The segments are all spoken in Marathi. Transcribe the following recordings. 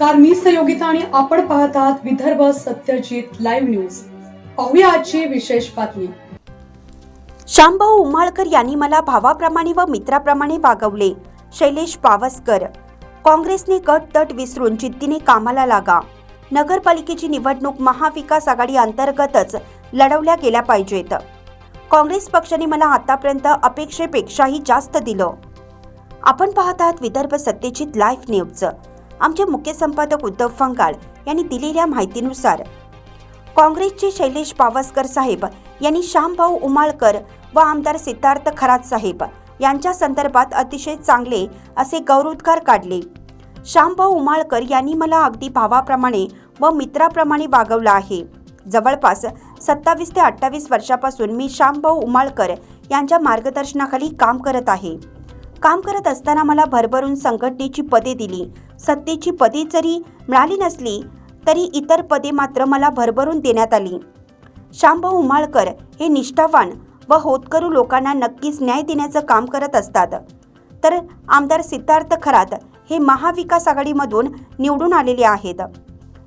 नमस्कार मी सहयोगिता आणि आपण पाहत आहात विदर्भ सत्यजित लाईव्ह न्यूज पाहूया आजची विशेष बातमी. शांभाऊ उमाळकर यांनी मला भावाप्रमाणे व मित्राप्रमाणे वागवले. शैलेश पावसकर काँग्रेसने गट तट विसरून जिद्दीने कामाला लागा. नगरपालिकेची निवडणूक महाविकास आघाडी अंतर्गतच लढवल्या गेल्या पाहिजेत. काँग्रेस पक्षाने मला आतापर्यंत अपेक्षेपेक्षाही जास्त दिलं. आपण पाहत आहात विदर्भ सत्यजित लाईव्ह न्यूज आमचे मुख्य संपादक उद्धव फंगाळ यांनी दिलेल्या माहितीनुसार काँग्रेसचे शैलेश पावसकर साहेब यांनी श्यामभाऊ उमाळकर व आमदार सिद्धार्थ खरात साहेब यांच्या संदर्भात अतिशय चांगले असे गौरवोद्गार काढले. श्यामभाऊ उमाळकर यांनी मला अगदी भावाप्रमाणे व मित्राप्रमाणे वागवलं आहे. जवळपास सत्तावीस ते अठ्ठावीस वर्षापासून मी श्यामभाऊ उमाळकर यांच्या मार्गदर्शनाखाली काम करत आहे. काम करत असताना मला भरभरून संघटनेची पदे दिली. सत्तेची पदे जरी मिळाली नसली तरी इतर पदे मात्र मला भरभरून देण्यात आली. शांभाऊ उमाळकर हे निष्ठावान व होतकरू लोकांना नक्कीच न्याय देण्याचं काम करत असतात. तर आमदार सिद्धार्थ खरात हे महाविकास आघाडीमधून निवडून आलेले आहेत.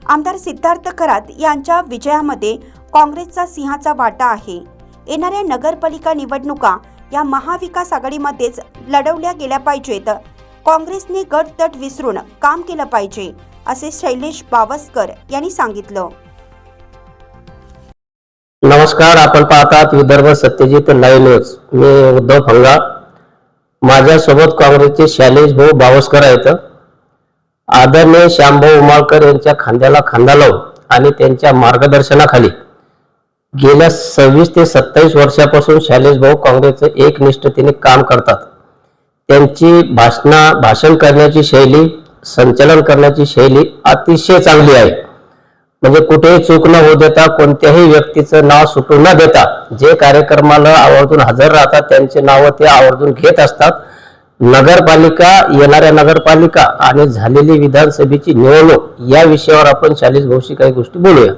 आमदार सिद्धार्थ खरात यांच्या विजयामध्ये काँग्रेसचा सिंहाचा वाटा आहे. येणाऱ्या नगरपालिका निवडणुका या महाविकास आघाडीमध्येच लढवल्या गेल्या पाहिजेत. काँग्रेसने गट तट विसरून काम केलं पाहिजे असे शैलेश बावस्कर यांनी सांगितलं. नमस्कार आपण पाहतात विदर्भ सत्यजित लाईव्ह न्यूज. मी उद्धव फंगा. माझ्यासोबत काँग्रेसचे शैलेश भाऊ बावस्कर आहेत. आदरणीय श्यामभाऊ उमाळकर यांच्या खांद्याला खांदा लावून आणि त्यांच्या मार्गदर्शनाखाली गेल्या सव्वीस ते सत्तावीस वर्षापासून शैलेश भाऊ काँग्रेसचं एकनिष्ठतेने काम करतात. त्यांची भाषणा भाषण करण्याची शैली संचलन करण्याची शैली अतिशय चांगली आहे. म्हणजे कुठेही चूक न होऊ देता कोणत्याही व्यक्तीचं नाव सुटू न देता जे कार्यक्रमाला आवर्जून हजर राहतात त्यांचे नाव ते आवर्जून घेत असतात. नगरपालिका येणाऱ्या नगरपालिका आणि झालेली विधानसभेची निवडणूक या विषयावर आपण शालीस भाऊशी काही गोष्टी बोलूया.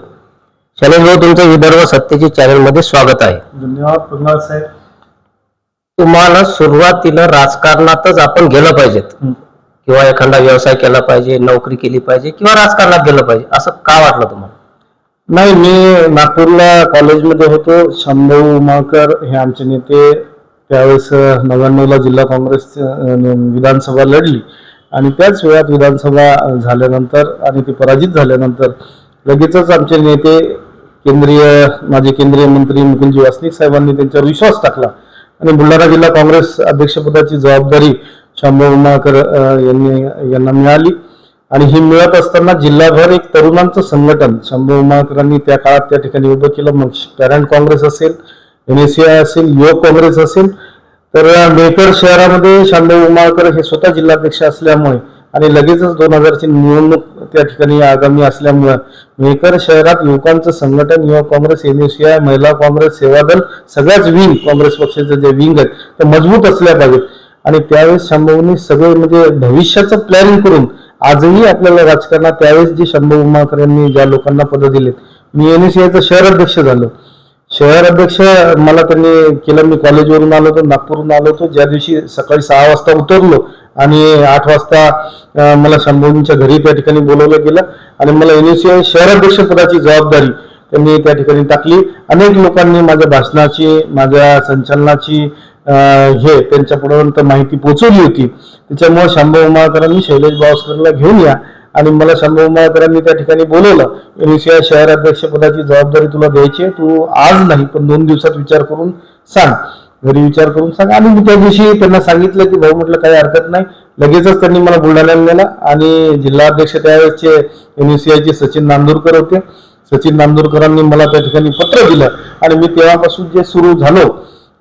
शालेश भाऊ तुमचं विदर्भ सत्तेची चॅनलमध्ये स्वागत आहे. धन्यवाद प्रल्हाद साहेब. तुम्हाला सुरुवातीला राजकारणातच आपण गेलं पाहिजेत. किंवा एखादा व्यवसाय केला पाहिजे नोकरी केली पाहिजे किंवा राजकारणात गेलं पाहिजे असं का वाटलं तुम्हाला? नाही मी नागपूरला कॉलेजमध्ये होतो. शंभू उमाळकर हे आमचे नेते. त्यावेळेस नव्याण्णवला जिल्हा काँग्रेस विधानसभा लढली. आणि त्याच वेळात विधानसभा झाल्यानंतर आणि ती पराजित झाल्यानंतर लगेचच आमचे नेते केंद्रीय माजी केंद्रीय मंत्री मुकुलजी वासनिक साहेबांनी त्यांच्यावर विश्वास टाकला. आणि बुलढाणा जिल्हा काँग्रेस अध्यक्षपदाची जबाबदारी शंभू उमाळकर यांनी यांना मिळाली. आणि ही मिळत असताना जिल्हाभर एक तरुणांचं संघटन शंभू उमाळकरांनी त्या काळात त्या ठिकाणी उभं केलं. मग पॅरेंट काँग्रेस असेल एन एस असेल युवक काँग्रेस असेल तर मेकर शहरामध्ये शांभव उमाळकर हे स्वतः जिल्हाध्यक्ष असल्यामुळे आणि लगेचच दोन हजारची निवडणूक त्या ठिकाणी आगामी असल्यामुळं मेकर शहरात युवकांचं संघटन युवा काँग्रेस एन एस आय महिला काँग्रेस सेवादल सगळ्याच विंग काँग्रेस पक्षाचे जे विंग आहेत ते मजबूत असल्या पाहिजेत. आणि त्यावेळेस शंभवनी सगळे म्हणजे भविष्याचं प्लॅनिंग करून आजही आपल्याला राजकारणात त्यावेळेस जे शंभू उमाकर यांनी ज्या लोकांना पद दिलेत मी एन एस शहर अध्यक्ष झालो. शहर अध्यक्ष मला त्यांनी केलं मी कॉलेजवरून आलो होतो नागपूरहून आलो होतो. ज्या दिवशी सकाळी सहा वाजता उतरलो आणि आठ वाजता मला शंभूंच्या घरी त्या ठिकाणी बोलवलं गेलं आणि मला एन एस शहर पदाची जबाबदारी त्यांनी त्या ठिकाणी टाकली. अनेक लोकांनी माझ्या भाषणाची माझ्या संचलनाची हे त्यांच्यापर्यंत माहिती पोचवली होती. त्याच्यामुळे शांभव उमाळकरांनी शैलेश बावस्करला घेऊन या आणि मला शांभव उमाळकरांनी त्या ठिकाणी बोलवलं एनसीआय शहर अध्यक्ष पदाची जबाबदारी तुला द्यायची आहे तू आज नाही पण दोन दिवसात विचार करून सांग. घरी विचार करून सांग. आणि मी त्या दिवशी त्यांना सांगितलं की भाऊ म्हटलं काही हरकत नाही. लगेचच त्यांनी मला बुलढाण्याला नेला आणि जिल्हाध्यक्ष त्यावेळेसचे एनसीआयचे सचिन नांदूरकर होते. सचिन नांदूरकरांनी मला त्या ठिकाणी पत्र दिलं आणि मी तेव्हापासून जे सुरू झालो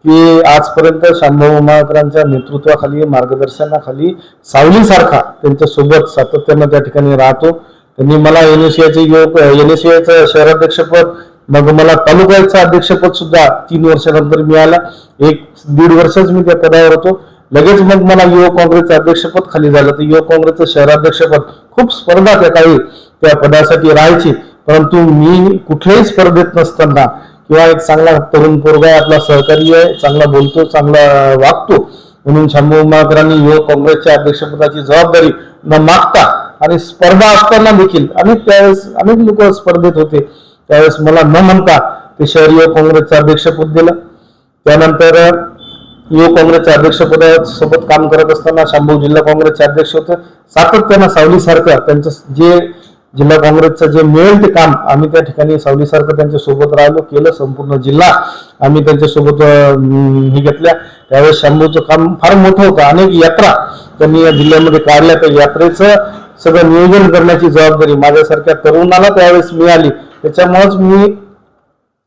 की आजपर्यंत शांभाऊ उमाळकरांच्या नेतृत्वाखाली मार्गदर्शनाखाली सावलीसारखा त्यांच्यासोबत सातत्यानं त्या ठिकाणी राहतो. त्यांनी मला एन एस युवक एन एस शहराध्यक्षपद मग मला तालुक्याचं अध्यक्षपद सुद्धा तीन वर्षानंतर मिळालं. एक दीड वर्षच मी त्या पदावर होतो. लगेच मग मला युवक काँग्रेसचं अध्यक्षपद खाली झालं. तर युवक काँग्रेसचं शहराध्यक्षपद खूप स्पर्धा त्या काही त्या पदासाठी राहायची. परंतु मी कुठल्याही स्पर्धेत नसताना किंवा एक चांगला तरुण पोरगा आहे, आपला सहकारी आहे चांगला बोलतो चांगला वागतो म्हणून शंभू उमाळकरांनी युवक काँग्रेसच्या अध्यक्षपदाची जबाबदारी न मागता आणि स्पर्धा असताना देखील अनेक त्यावेळेस अनेक लोक स्पर्धेत होते. त्यावेळेस मला न म्हणता ते शहरी युवक काँग्रेसचं अध्यक्षपद दिलं. त्यानंतर युवक काँग्रेसच्या अध्यक्षपदासोबत काम करत असताना शांभू जिल्हा काँग्रेसचे अध्यक्ष होते. सातत्यानं सावलीसारखं त्यांचं जे जिल्हा काँग्रेसचं जे मिळेल ते काम आम्ही त्या ठिकाणी सावलीसारखं त्यांच्यासोबत राहिलो केलं. संपूर्ण जिल्हा आम्ही त्यांच्यासोबत हे घेतल्या. त्यावेळेस शंभूचं काम फार मोठं होतं. अनेक यात्रा त्यांनी या जिल्ह्यामध्ये काढल्या. तर यात्रेचं सगळं नियोजन करण्याची जबाबदारी माझ्यासारख्या तरुणाला त्यावेळेस मिळाली. त्याच्यामुळेच मी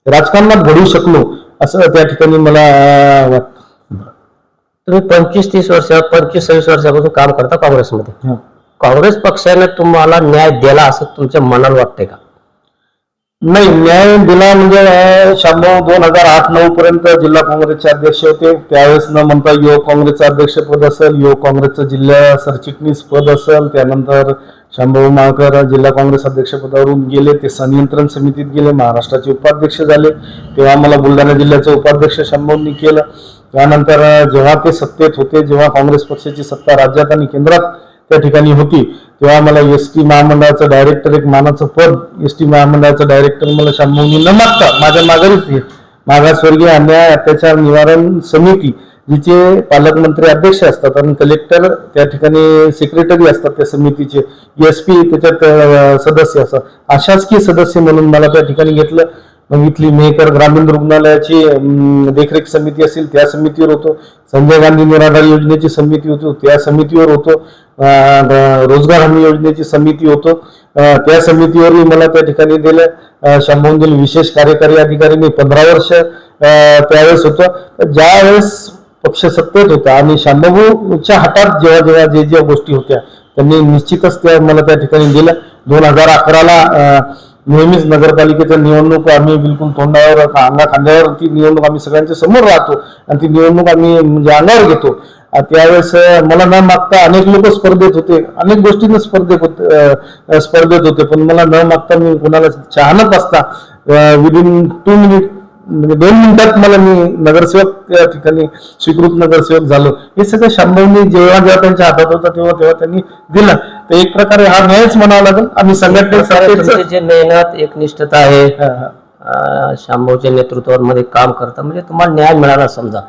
राजकारणात घडू शकलो असं त्या ठिकाणी मला तुम्ही पंचवीस तीस वर्ष पंचवीस सव्वीस वर्षापासून काम करता काँग्रेसमध्ये. काँग्रेस पक्षाने तुम्हाला न्याय दिला असं तुमच्या मनाला वाटतंय का? नाही न्याय दिला म्हणजे शांभव दोन हजार आठ नऊ पर्यंत जिल्हा काँग्रेसचे अध्यक्ष होते. त्यावेळेस न म्हणता युवक काँग्रेसचं अध्यक्षपद असेल युवक काँग्रेसचं जिल्हा सरचिटणीस पद असेल त्यानंतर शांभव माळकर जिल्हा काँग्रेस अध्यक्षपदावरून गेले ते संनियंत्रण समितीत गेले महाराष्ट्राचे उपाध्यक्ष झाले. तेव्हा मला बुलढाणा जिल्ह्याचे उपाध्यक्ष शांभवनी केलं. त्यानंतर जेव्हा ते सत्तेत होते जेव्हा काँग्रेस पक्षाची सत्ता राज्यात आणि केंद्रात त्या ठिकाणी होती तेव्हा मला एस टी महामंडळाचं डायरेक्टर एक मानाचं पद एस टी महामंडळाचं डायरेक्टर मला शांभवनी न मागता माझ्या माघारीच मागासवर्गीय अन्याय अत्याचार निवारण समिती जिचे पालकमंत्री अध्यक्ष असतात आणि कलेक्टर त्या ठिकाणी सेक्रेटरी असतात त्या समितीचे एस पी त्याच्यात सदस्य असतात. अशासकीय सदस्य म्हणून मला त्या ठिकाणी घेतलं. मग इथली मेहकर ग्रामीण रुग्णालयाची देखरेख समिती असेल त्या समितीवर होतो. संजय गांधी निराधार योजनेची समिती होतो त्या समितीवर होतो. रोजगार हमी योजनेची समिती होतो. त्या समितीवरही मला त्या ठिकाणी दिलं. अं, विशेष कार्यकारी अधिकारी मी पंधरा वर्ष त्यावेळेस होतो. तर ज्यावेळेस पक्ष सत्तेत होता. आणि शांभूच्या हातात जेव्हा जेव्हा जे ज्या गोष्टी होत्या त्यांनी निश्चितच त्या मला त्या ठिकाणी दिल्या दोन हजार अकराला नेहमीच नगरपालिकेच्या निवडणूक आम्ही बिलकुल तोंडावर अंगा खांद्यावर ती निवडणूक आम्ही सगळ्यांच्या समोर राहतो. आणि ती निवडणूक आम्ही म्हणजे अंगावर घेतो. त्यावेळेस मला न मागता अनेक लोक स्पर्धेत होते. अनेक गोष्टींना स्पर्धेत होते स्पर्धेत होते. पण मला न मागता मी कोणाला चाहनत असता विदिन टू मिनिट म्हणजे दोन मिनिटात मला मी नगरसेवक त्या ठिकाणी स्वीकृत नगरसेवक झालो. हे सगळं शांभवनी जेव्हा जेव्हा त्यांच्या हातात होता तेव्हा तेव्हा त्यांनी दिलं. तर एक प्रकारे हा न्यायच म्हणावा लागेल आम्ही तुमची जे मेहनत एकनिष्ठता आहे अं, शांभवच्या नेतृत्वामध्ये काम करता म्हणजे तुम्हाला न्याय मिळाला समजा.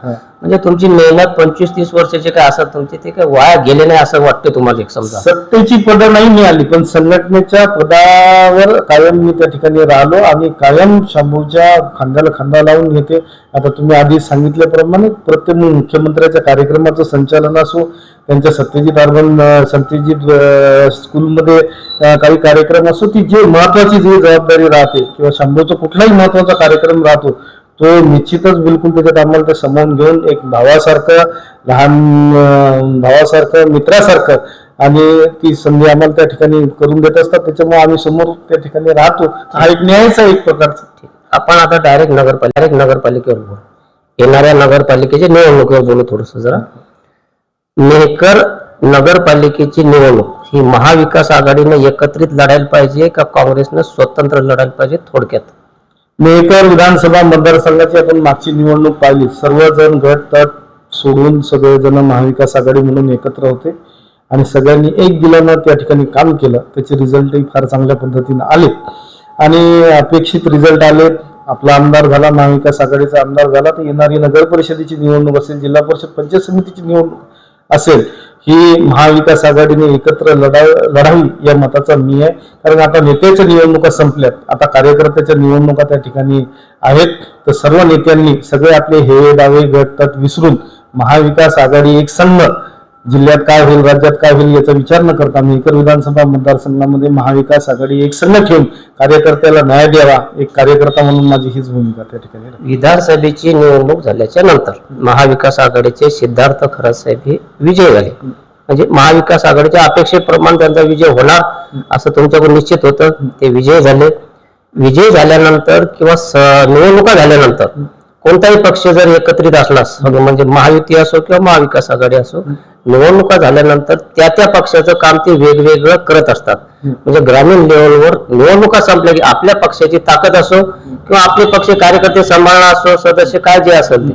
म्हणजे तुमची मेहनत पंचवीस तीस वर्षाचे काय असतात तुमचे ते काय वाया गेले नाही असं वाटतं तुम्हाला एक समजा? सत्तेची पदं नाही मिळाली पण संघटनेच्या पदावर कायम मी त्या ठिकाणी राहिलो आणि कायम शंभूच्या खांद्याला खांदा लावून घेते. आता तुम्ही आधी सांगितल्याप्रमाणे प्रत्येक मुख्यमंत्र्याच्या कार्यक्रमाचं संचालन असो त्यांच्या सत्यजित अर्बन सत्यजित स्कूलमध्ये काही कार्यक्रम असो ती जे महत्वाची जी जबाबदारी राहते किंवा शंभूचा कुठलाही महत्त्वाचा कार्यक्रम राहतो तो निश्चितच बिलकुल त्याच्यात आम्हाला ते समोर घेऊन एक भावासारखं लहान भावासारखं मित्रासारखं आणि ती संधी आम्हाला त्या ठिकाणी करून देत असतात. त्याच्यामुळे आम्ही समोर त्या ठिकाणी राहतो. हा एक न्यायचा एक प्रकारचा. आपण आता डायरेक्ट नगरपालिका डायरेक्ट नगरपालिकेवर बोलू. येणाऱ्या नगरपालिकेच्या निवडणुकीवर बोलू थोडस जरा. मेहकर नगरपालिकेची निवडणूक ही महाविकास आघाडीने एकत्रित लढायला पाहिजे का काँग्रेसनं स्वतंत्र लढायला पाहिजे थोडक्यात? मेहकर विधानसभा मतदारसंघाची आपण मागची निवडणूक पाहिली. सर्वजण गट तट सोडून सगळेजण महाविकास आघाडी म्हणून एकत्र होते. आणि सगळ्यांनी एक दिलानं त्या ठिकाणी काम केलं. त्याचे रिझल्टही फार चांगल्या पद्धतीने आले. आणि अपेक्षित रिझल्ट आले. आपला आमदार झाला महाविकास आघाडीचा आमदार झाला. तर येणारी नगर परिषदेची निवडणूक असेल जिल्हा परिषद पंचायत समितीची निवडणूक असेल ही महाविकास आघाडीने एकत्र लढा लढावी या मताचा मी आहे. कारण आता नेत्याच्या निवडणुका संपल्यात. आता कार्यकर्त्याच्या निवडणुका त्या ठिकाणी आहेत. तर सर्व नेत्यांनी सगळे आपले हे दावे गट तट विसरून महाविकास आघाडी एक संघ जिल्ह्यात काय होईल राज्यात काय होईल याचा विचार न करता मेहकर विधानसभा मतदारसंघामध्ये महाविकास आघाडी एक संघ ठेवून कार्यकर्त्याला न्याय द्यावा एक कार्यकर्ता म्हणून माझी हीच भूमिका त्या ठिकाणी विधानसभेची निवडणूक झाल्याच्यानंतर महाविकास आघाडीचे सिद्धार्थ खरात साहेब हे विजय झाले. म्हणजे महाविकास आघाडीच्या अपेक्षेप्रमाणे त्यांचा विजय होणार असं तुमच्याकडून निश्चित होतं ते विजय झाले. विजय झाल्यानंतर किंवा निवडणुका झाल्यानंतर कोणताही पक्ष जर एकत्रित असला म्हणजे महायुती असो किंवा महाविकास आघाडी असो निवडणुका झाल्यानंतर त्या त्या पक्षाचं काम ते वेगवेगळं करत असतात. म्हणजे ग्रामीण लेवलवर निवडणुका संपल्या की आपल्या पक्षाची ताकद असो किंवा आपले पक्ष कार्यकर्ते सांभाळणं असो सदस्य काय जे असेल ते.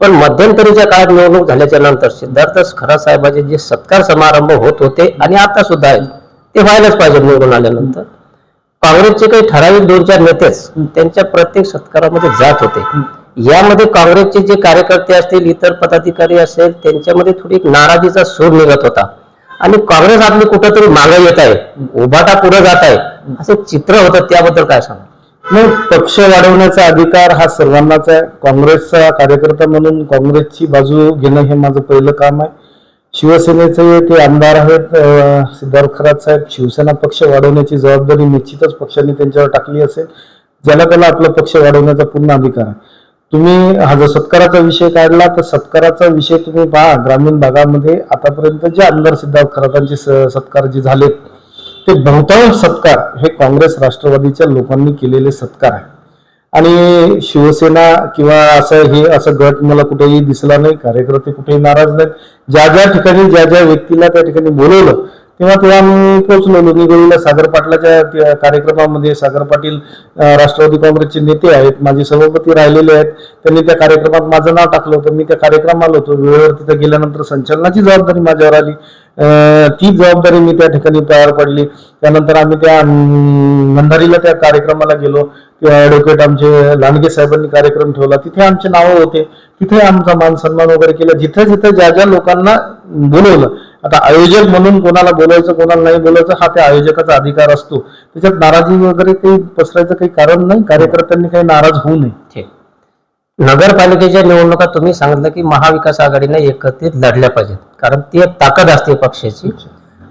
पण मध्यंतरीच्या काळात निवडणूक झाल्याच्यानंतर सिद्धार्थ खरा साहेबाचे जे सत्कार समारंभ होत होते आणि आता सुद्धा आहेत ते व्हायलाच पाहिजे निवडून आल्यानंतर. काँग्रेसचे काही ठराविक दोन चार नेतेच त्यांच्या प्रत्येक सत्कारामध्ये जात होते. यामध्ये काँग्रेसचे जे कार्यकर्ते असतील इतर पदाधिकारी असेल त्यांच्यामध्ये थोडी एक नाराजीचा सूर निघत होता. आणि काँग्रेस आपली कुठंतरी मागे येत आहे उभाटा पुढे जात आहे असं चित्र होतं. त्याबद्दल काय सांगा मग पक्ष वाढवण्याचा अधिकार हा सर्वांनाच आहे. काँग्रेसचा कार्यकर्ता म्हणून काँग्रेसची बाजू घेणं हे माझं पहिलं काम आहे. शिवसेनेचे ते आमदार आहेत अं, सिद्धार्थ खरात साहेब. शिवसेना पक्ष वाढवण्याची जबाबदारी निश्चितच पक्षाने त्यांच्यावर टाकली असेल. ज्याला त्याला आपला पक्ष वाढवण्याचा पूर्ण अधिकार आहे. तुम्ही हा जो सत्काराचा विषय काढला तर सत्काराचा विषय तुम्ही पहा ग्रामीण भागामध्ये आतापर्यंत जे आमदार सिद्धार्थ खरातांचे सत्कार जे झालेत ते बहुतांश सत्कार हे काँग्रेस राष्ट्रवादीच्या लोकांनी केलेले सत्कार आहे आणि शिवसेना किंवा असं हे असं गट मला कुठेही दिसला नाही कार्यकर्ते कुठेही नाराज नाहीत. ज्या ज्या ठिकाणी ज्या ज्या व्यक्तीला त्या ठिकाणी बोलवलं तेव्हा तेव्हा मी पोहोचलो लोणीगोळीला सागर पाटलाच्या कार्यक्रमामध्ये. सागर पाटील राष्ट्रवादी काँग्रेसचे नेते आहेत. माझे सभापती राहिलेले आहेत. त्यांनी त्या कार्यक्रमात माझं नाव टाकलं होतं. मी त्या कार्यक्रमाला होतो. वेळेवर तिथे गेल्यानंतर संचलनाची जबाबदारी माझ्यावर आली. अं, ती जबाबदारी मी त्या ठिकाणी पार पडली. त्यानंतर आम्ही त्या मंधारीला त्या कार्यक्रमाला गेलो. किंवा ॲडव्होकेट आमचे लांडगे साहेबांनी कार्यक्रम ठेवला. तिथे आमचे नावं होते. तिथे आमचा मान सन्मान वगैरे केला. जिथे जिथे ज्या ज्या लोकांना बोलवलं आता आयोजक म्हणून कोणाला बोलायचं कोणाला नाही बोलायचं हा त्या आयोजकाचा अधिकार असतो. त्याच्यात नाराजी वगैरे काही पसरायचं काही कारण नाही कार्यकर्त्यांनी काही नाराज होऊ नये. नगरपालिकेच्या निवडणुका तुम्ही सांगितलं की महाविकास आघाडीने एकत्रित लढल्या पाहिजेत. कारण ती एक ताकद असते पक्षाची.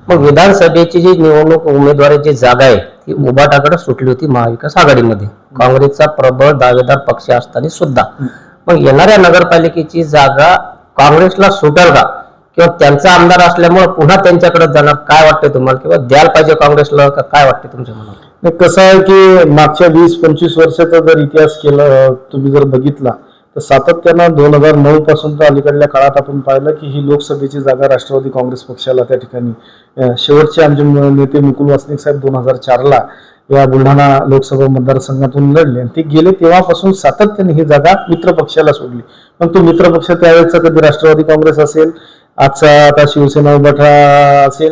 मग विधानसभेची जी निवडणूक उमेदवाराची जागा आहे ती उभाटाकडे सुटली होती महाविकास आघाडीमध्ये. काँग्रेसचा प्रबळ दावेदार पक्ष असताना सुद्धा. मग येणाऱ्या नगरपालिकेची जागा काँग्रेसला सुटेल का? किंवा त्यांचा आमदार असल्यामुळे पुन्हा त्यांच्याकडे जाणार काय वाटतंय तुम्हाला? किंवा द्यायला पाहिजे काँग्रेसला का काय वाटतंय तुमच्या मनाला कसं आहे की मागच्या वीस पंचवीस वर्षाचा जर इतिहास केला तुम्ही जर बघितला तर सातत्यानं दोन हजार नऊ पासून तर अलीकडल्या काळात आपण पाहिलं की ही लोकसभेची जागा राष्ट्रवादी काँग्रेस पक्षाला त्या ठिकाणी शेवटचे आमचे नेते मुकुल वासनिक साहेब दोन हजार चारला या बुलढाणा लोकसभा मतदारसंघातून लढले. आणि ते गेले तेव्हापासून सातत्याने ही जागा मित्र पक्षाला सोडली. मग तो मित्र पक्ष त्यावेळेचा कधी राष्ट्रवादी काँग्रेस असेल आजचा आता शिवसेना उभाठा असेल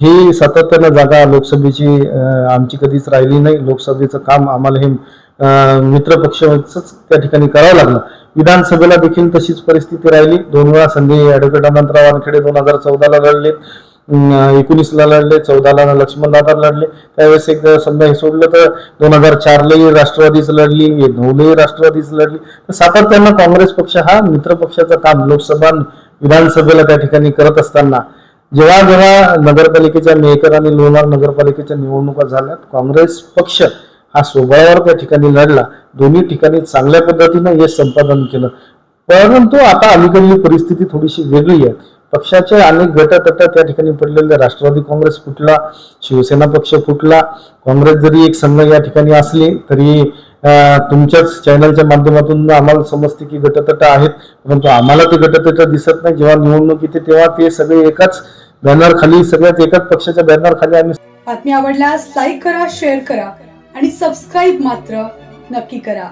ही सातत्यानं जागा लोकसभेची आमची कधीच राहिली नाही. लोकसभेचं काम आम्हाला हे मित्रपक्षच त्या ठिकाणी करावं लागलं. विधानसभेला देखील तशीच परिस्थिती राहिली. दोन वेळा संधी ऍडव्होकेट अनंतराव वानखेडे दोन हजार चौदाला लढले. एकोणीसला लढले चौदाला लक्ष्मण दादा लढले. त्यावेळेस एक समजा हे सोडलं तर दोन हजार चारलाही राष्ट्रवादीच लढली नऊलाही राष्ट्रवादीच लढली. तर सातत्यानं काँग्रेस पक्ष हा मित्रपक्षाचं काम लोकसभा विधानसभेला त्या ठिकाणी करत असताना जेव्हा जेव्हा नगरपालिकेच्या मेकर आणि लोणार नगरपालिकेच्या निवडणुका झाल्यात काँग्रेस पक्ष हा स्वबळावर त्या ठिकाणी लढला. दोन्ही ठिकाणी चांगल्या पद्धतीनं यश संपादन केलं. परंतु आता अलीकडली परिस्थिती थोडीशी वेगळी आहे. पक्षाचे अनेक गटातट त्या ठिकाणी पडलेले राष्ट्रवादी काँग्रेस फुटला शिवसेना पक्ष फुटला. काँग्रेस जरी एक संघ या ठिकाणी असली तरी तुमच्याच चॅनलच्या माध्यमातून आम्हाला समजते की गटतट आहेत परंतु आम्हाला ते गटतट दिसत नाही. जेव्हा निवडणूक येते तेव्हा ते सगळे एकाच बॅनर खाली सगळ्याच एकाच पक्षाच्या बॅनर खाली आम्ही बातमी आवडल्यास लाईक करा शेअर करा आणि सबस्क्राईब मात्र नक्की करा.